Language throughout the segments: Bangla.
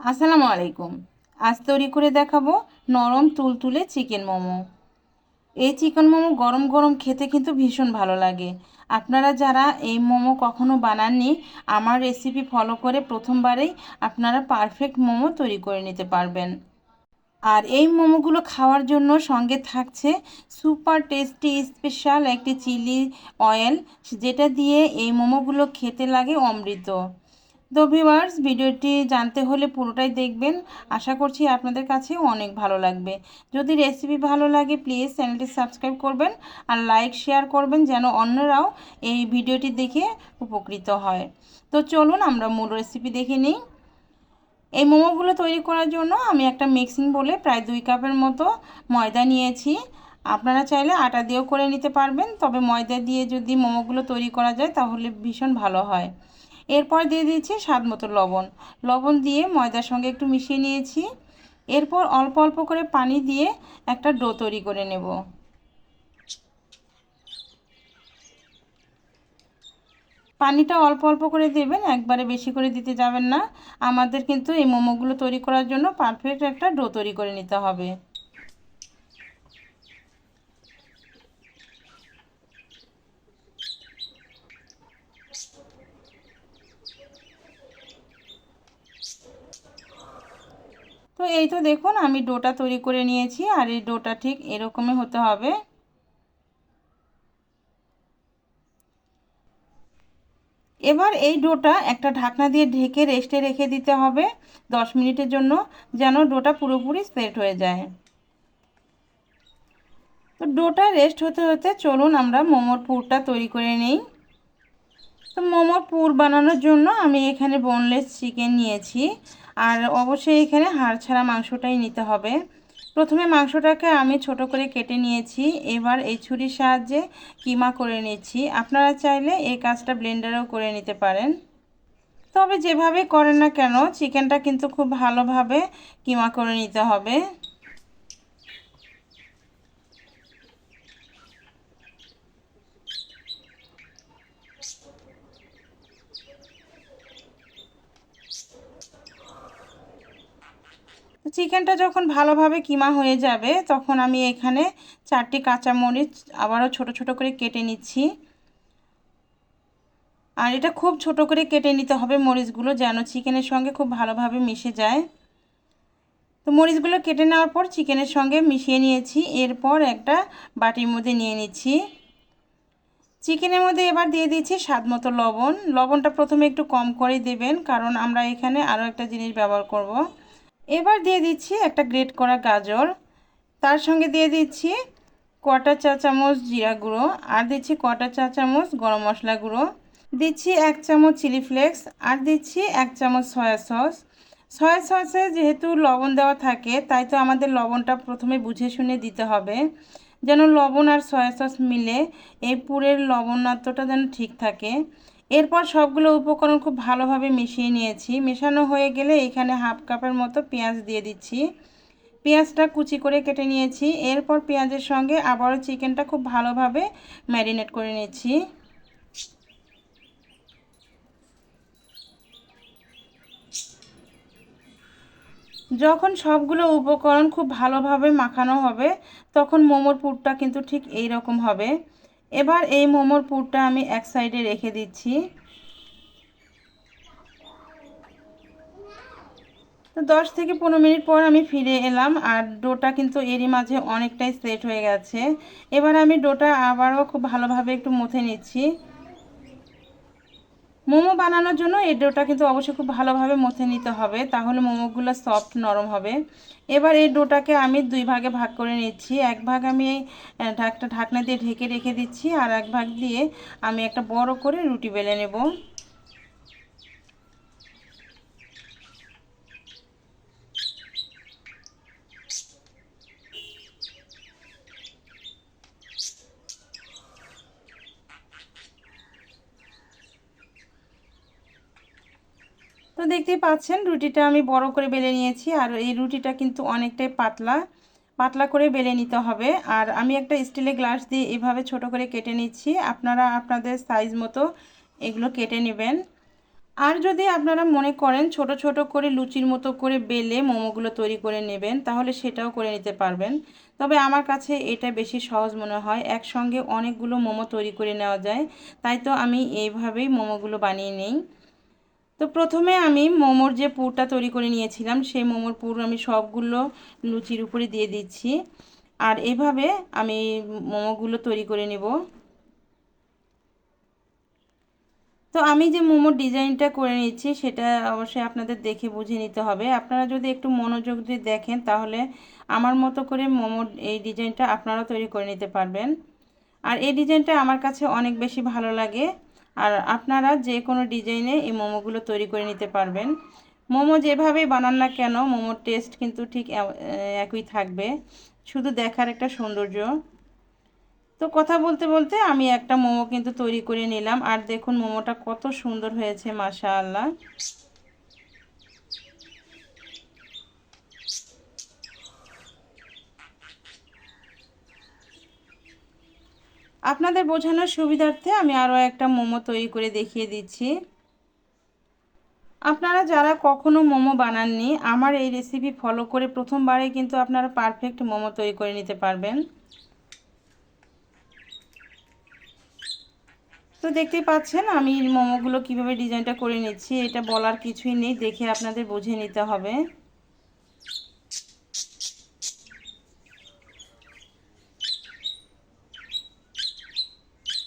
আসসালামু আলাইকুম। আজ তৈরি করে দেখাবো নরম তুলতুলে চিকেন মোমো। এই চিকেন মোমো গরম গরম খেতে কিন্তু ভীষণ ভালো লাগে। আপনারা যারা এই মোমো কখনো বানাননি, আমার রেসিপি ফলো করে প্রথমবারেই আপনারা পারফেক্ট মোমো তৈরি করে নিতে পারবেন। আর এই মোমোগুলো খাওয়ার জন্য সঙ্গে থাকছে সুপার টেস্টি স্পেশাল একটি চিলি অয়েল যেটা দিয়ে এই মোমোগুলো খেতে লাগে অমৃত। তো ভিউয়ার্স ভিডিওটি জানতে হলে পুরোটাই দেখবেন। আশা করছি আপনাদের কাছে অনেক ভালো লাগবে। যদি রেসিপি ভালো লাগে প্লিজ চ্যানেলটি সাবস্ক্রাইব করবেন আর লাইক শেয়ার করবেন যেন অন্যরাও এই ভিডিওটি দেখে উপকৃত হয়। তো চলুন আমরা মূল রেসিপি দেখে নিই। এই মোমোগুলো তৈরি করার জন্য আমি একটা মিক্সিং বলে প্রায় দুই কাপের মতো ময়দা নিয়েছি। আপনারা চাইলে আটা দিয়েও করে নিতে পারবেন, তবে ময়দা দিয়ে যদি মোমোগুলো তৈরি করা যায় তাহলে ভীষণ ভালো হয়। এরপর দিয়ে দিয়েছি স্বাদ মতো লবণ। লবণ দিয়ে ময়দার সঙ্গে একটু মিশিয়ে নিয়েছি। এরপর অল্প অল্প করে পানি দিয়ে একটা ডো তৈরি করে নেব। পানিটা অল্প অল্প করে দেবেন, একবারে বেশি করে দিতে যাবেন না। আমাদের কিন্তু এই মোমোগুলো তৈরি করার জন্য পারফেক্ট একটা ডো তৈরি করে নিতে হবে। তো এই তো দেখুন, আমি ডোটা তৈরি করে নিয়েছি, আর এই ডোটা ঠিক এরকমই হতে হবে। এবার এই ডোটা একটা ঢাকনা দিয়ে ঢেকে রেস্টে রেখে দিতে হবে দশ মিনিটের জন্য, যেন ডোটা পুরোপুরি সেট হয়ে যায়। তো ডোটা রেস্ট হতে হতে চলুন আমরা মোমোর পুরটা তৈরি করে নিই। তো মোমোর পুর বানানোর জন্য আমি এখানে বোনলেস চিকেন নিয়েছি। আর অবশ্যই এখানে হাড় ছাড়া মাংসটাই নিতে হবে। প্রথমে মাংসটাকে আমি ছোট করে কেটে নিয়েছি। এবার এই ছুরির সাহায্যে কিমা করে নিচ্ছি। আপনারা চাইলে এই কাজটা ব্লেন্ডারেও করে নিতে পারেন। তবে যেভাবে করেন না কেন, চিকেনটা কিন্তু খুব ভালোভাবে কিমা করে নিতে হবে। চিকেনটা যখন ভালোভাবে কিমা হয়ে যাবে, তখন আমি এখানে চারটি কাঁচামরিচ আবারও ছোট ছোট করে কেটে নিচ্ছি। আর এটা খুব ছোট করে কেটে নিতে হবে মরিচগুলো যেন চিকেনের সঙ্গে খুব ভালোভাবে মিশে যায়। তো মরিচগুলো কেটে নেওয়ার পর চিকেনের সঙ্গে মিশিয়ে নিয়েছি। এরপর একটা বাটির মধ্যে নিয়ে নিচ্ছি। চিকেনের মধ্যে এবার দিয়ে দিচ্ছি স্বাদ মতো লবণ। লবণটা প্রথমে একটু কম করে দেবেন, কারণ আমরা এখানে আরও একটা জিনিস ব্যবহার করব। এবার দিয়ে দিচ্ছি একটা গ্রেট করা গাজর। তার সঙ্গে দিয়ে দিচ্ছি কটা চা চামচ জিরা গুঁড়ো আর দিচ্ছি কটা চা চামচ গরম মশলা গুঁড়ো। দিচ্ছি এক চামচ চিলি ফ্লেক্স আর দিচ্ছি এক চামচ সয়া সস। সয়া সসে যেহেতু লবণ দেওয়া থাকে, তাই তো আমাদের লবণটা প্রথমে বুঝে শুনে দিতে হবে। যেন লবণ আর সয়া সস মিলে এই পুরের লবণাত্মটা যেন ঠিক থাকে। এরপর সবগুলো উপকরণ খুব ভালোভাবে মিশিয়ে নিয়েছি। মেশানো হয়ে গেলে এখানে হাফ কাপের মতো পেঁয়াজ দিয়ে দিচ্ছি। পেঁয়াজটা কুচি করে কেটে নিয়েছি। এরপর পেঁয়াজের সঙ্গে আবারও চিকেনটা খুব ভালোভাবে ম্যারিনেট করে নিচ্ছি। যখন সবগুলো উপকরণ খুব ভালোভাবে মাখানো হবে, তখন মোমোর পুরটা কিন্তু ঠিক এই রকম হবে। এবার এই মোমোর পুরটা আমি এক সাইডে রেখে দিচ্ছি। তো দশ থেকে পনেরো মিনিট পর আমি ফিরে এলাম, আর ডোটা কিন্তু এরই মাঝে অনেকটাই সেট হয়ে গেছে। এবার আমি ডোটা আবারও খুব ভালোভাবে একটু মুথে নিচ্ছি। মোমো বানানোর জন্য এই ডোটা কিন্তু অবশ্যই খুব ভালোভাবে মথে নিতে হবে, তাহলে মোমোগুলো সফট নরম হবে। এবার এই ডোটাকে আমি দুই ভাগে ভাগ করে নিচ্ছি। এক ভাগ আমি ঢাকটা ঢাকনা দিয়ে ঢেকে রেখে দিচ্ছি আর এক ভাগ দিয়ে আমি একটা বড় করে রুটি বেলে নেব। তো দেখতেই পাচ্ছেন, রুটিটা আমি বড় করে বেলে নিয়েছি। আর এই রুটিটা কিন্তু অনেকটাই পাতলা পাতলা করে বেলে নিতে হবে। আর আমি একটা স্টিলের গ্লাস দিয়ে এভাবে ছোট করে কেটে নিচ্ছি। আপনারা আপনাদের সাইজ মতো এগুলো কেটে নেবেন। আর যদি আপনারা মনে করেন ছোট ছোট করে লুচির মতো করে বেলে মোমোগুলো তৈরি করে নেবেন, তাহলে সেটাও করে নিতে পারবেন। তবে আমার কাছে এটা বেশি সহজ মনে হয়, একসঙ্গে অনেকগুলো মোমো তৈরি করে নেওয়া যায়। তাই তো আমি এইভাবেই মোমোগুলো বানিয়ে নিই। তো প্রথমে আমি মোমোর যে পুরটা তৈরি করে নিয়েছিলাম, সেই মোমোর পুর আমি সবগুলো লুচির উপরে দিয়ে দিচ্ছি। আর এভাবে আমি মোমোগুলো তৈরি করে নেব। তো আমি যে মোমোর ডিজাইনটা করে নিচ্ছি সেটা অবশ্যই আপনাদের দেখে বুঝে নিতে হবে। আপনারা যদি একটু মনোযোগ দিয়ে দেখেন, তাহলে আমার মতো করে মোমোর এই ডিজাইনটা আপনারা তৈরি করে নিতে পারবেন। আর এই ডিজাইনটা আমার কাছে অনেক বেশি ভালো লাগে। আর আপনারা যে কোনো ডিজাইনে এই মোমোগুলো তৈরি করে নিতে পারবেন। মোমো যেভাবে বানান না কেন, মোমোর টেস্ট কিন্তু ঠিক একই থাকবে। শুধু দেখার একটা সৌন্দর্য। তো কথা বলতে বলতে আমি একটা মোমো কিন্তু তৈরি করে নিলাম। আর দেখুন, মোমোটা কত সুন্দর হয়েছে মাশা আল্লাহ আপনাদের বোঝানোর সুবিধার্থে আমি আরও একটা মোমো তৈরি করে দেখিয়ে দিচ্ছি। আপনারা যারা কখনো মোমো বানাননি, আমার এই রেসিপি ফলো করে প্রথমবারে কিন্তু আপনারা পারফেক্ট মোমো তৈরি করে নিতে পারবেন। তো দেখতেই পাচ্ছেন, আমি মোমোগুলো কীভাবে ডিজাইনটা করে নিচ্ছি, এটা বলার কিছুই নেই, দেখে আপনাদের বুঝে নিতে হবে।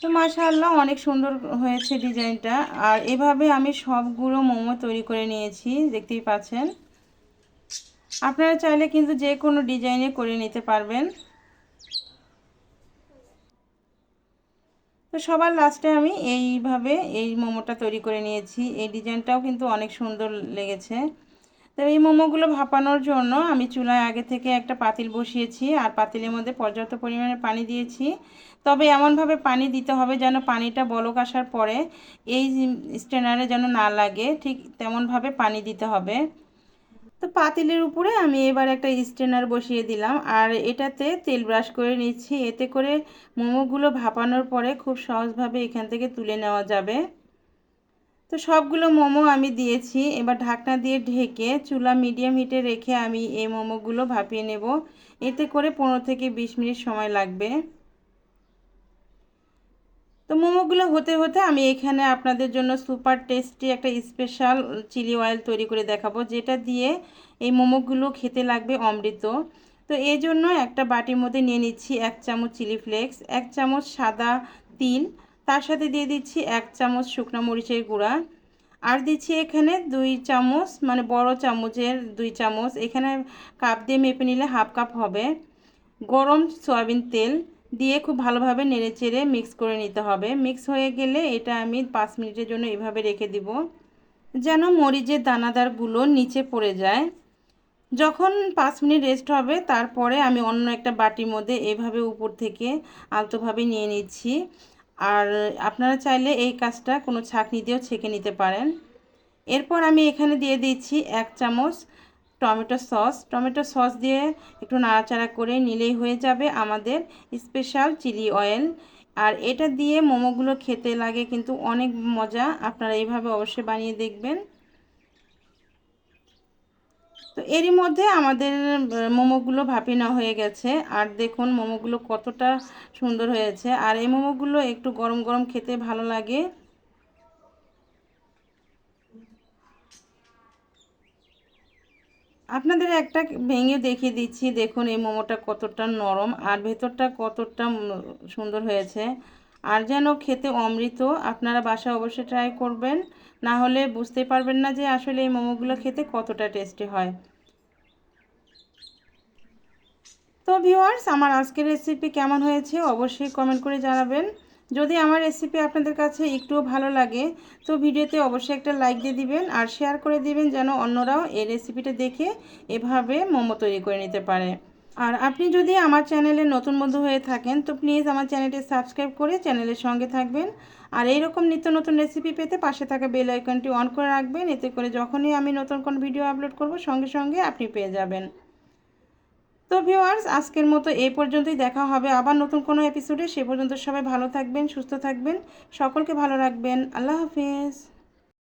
তো মাশাআল্লাহ অনেক সুন্দর হয়েছে ডিজাইনটা। আর এভাবে আমি সবগুলো মোমো তৈরি করে নিয়েছি, দেখতেই পাচ্ছেন। আপনারা চাইলে কিন্তু যে কোনো ডিজাইনে করে নিতে পারবেন। তো সবার লাস্টে আমি এইভাবে এই মোমোটা তৈরি করে নিয়েছি। এই ডিজাইনটাও কিন্তু অনেক সুন্দর লেগেছে। তো এই মোমোগুলো ভাপানোর জন্য আমি চুলায় আগে থেকে একটা পাতিল বসিয়েছি আর পাতিলের মধ্যে পর্যাপ্ত পরিমাণে পানি দিয়েছি। তবে এমনভাবে পানি দিতে হবে যেন পানিটা বলক আসার পরে এই স্ট্যান্ডারে যেন না লাগে, ঠিক তেমনভাবে পানি দিতে হবে। তো পাতিলের উপরে আমি এবার একটা স্ট্রেনার বসিয়ে দিলাম আর এটাতে তেল ব্রাশ করে নিচ্ছি। এতে করে মোমোগুলো ভাপানোর পরে খুব সহজভাবে এখান থেকে তুলে নেওয়া যাবে। তো সবগুলো মোমো আমি দিয়েছি। এবার ঢাকনা দিয়ে ঢেকে চুলা মিডিয়াম হিটে রেখে আমি এই মোমোগুলো ভাপিয়ে নেব। এতে করে পনেরো থেকে বিশ মিনিট সময় লাগবে। তো মোমোগুলো হতে হতে আমি এখানে আপনাদের জন্য সুপার টেস্টি একটা স্পেশাল চিলি অয়েল তৈরি করে দেখাবো, যেটা দিয়ে এই মোমোগুলো খেতে লাগবে অমৃত। তো এই জন্য একটা বাটির মধ্যে নিয়ে নিচ্ছি এক চামচ চিলি ফ্লেক্স, এক চামচ সাদা তিল তার সাথে দিয়ে দিচ্ছি এক চামচ শুকনো মরিচের গুঁড়া। আর দিচ্ছি এখানে দুই চামচ মানে বড় চামচের দুই চামচ। এখানে কাপ দিয়ে মেপে নিলে হাফ কাপ হবে। গরম সয়াবিন তেল দিয়ে খুব ভালোভাবে নেড়ে চেড়ে মিক্স করে নিতে হবে। মিক্স হয়ে গেলে এটা আমি পাঁচ মিনিটের জন্য এভাবে রেখে দিব, যেন মরিচের দানাদারগুলো নিচে পড়ে যায়। যখন পাঁচ মিনিট রেস্ট হবে, তারপরে আমি অন্য একটা বাটির মধ্যে এভাবে উপর থেকে আলতোভাবে নিয়ে নিচ্ছি। আর আপনারা চাইলে এই কাজটা কোনো ছাঁকনি দিয়েও ছেঁকে নিতে পারেন। এরপর আমি এখানে দিয়ে দিচ্ছি এক চামচ টমেটো সস। টমেটো সস দিয়ে একটু নাড়াচাড়া করে নিলেই হয়ে যাবে আমাদের স্পেশাল চিলি অয়েল। আর এটা দিয়ে মোমোগুলো খেতে লাগে কিন্তু অনেক মজা। আপনারা এইভাবে অবশ্যই বানিয়ে দেখবেন। তো এরই মধ্যে আমাদের মোমোগুলো ভাপি না হয়ে গেছে। আর দেখুন মোমোগুলো কতটা সুন্দর হয়েছে। আর এই মোমোগুলো একটু গরম গরম খেতে ভালো লাগে। আপনাদের একটা ভেঙে দেখিয়ে দিচ্ছি। দেখুন এই মোমোটা কতটা নরম আর ভেতরটা কতটা সুন্দর হয়েছে। আর যেন খেতে অমৃত, আপনারা বাসা অবশ্যই ট্রাই করবেন। না হলে বুঝতে পারবেন না যে আসলে এই মোমোগুলো খেতে কতটা টেস্টি হয়। তো ভিউয়ার্স আমার আজকের রেসিপি কেমন হয়েছে অবশ্যই কমেন্ট করে জানাবেন। যদি আমার রেসিপি আপনাদের কাছে একটুও ভালো লাগে, তো ভিডিওতে অবশ্যই একটা লাইক দিয়ে দিবেন আর শেয়ার করে দিবেন যেন অন্যরাও এই রেসিপিটা দেখে এভাবে মোমো তৈরি করে নিতে পারে। আর আপনি যদি আমার চ্যানেলে নতুন বন্ধু হয়ে থাকেন, তো প্লিজ আমার চ্যানেলটি সাবস্ক্রাইব করে চ্যানেলের সঙ্গে থাকবেন। আর এইরকম নিত্য নতুন রেসিপি পেতে পাশে থাকা বেল আইকনটি অন করে রাখবেন, এতে করে যখনই আমি নতুন কোন ভিডিও আপলোড করব, সঙ্গে সঙ্গে আপনি পেয়ে যাবেন। তো ভিউয়ার্স, আজকের মতো এই পর্যন্তই। দেখা হবে আবার নতুন কোনো এপিসোডে সে পর্যন্ত সবাই ভালো থাকবেন, সুস্থ থাকবেন। সকলকে ভালো রাখবেন। আল্লাহ হাফিজ।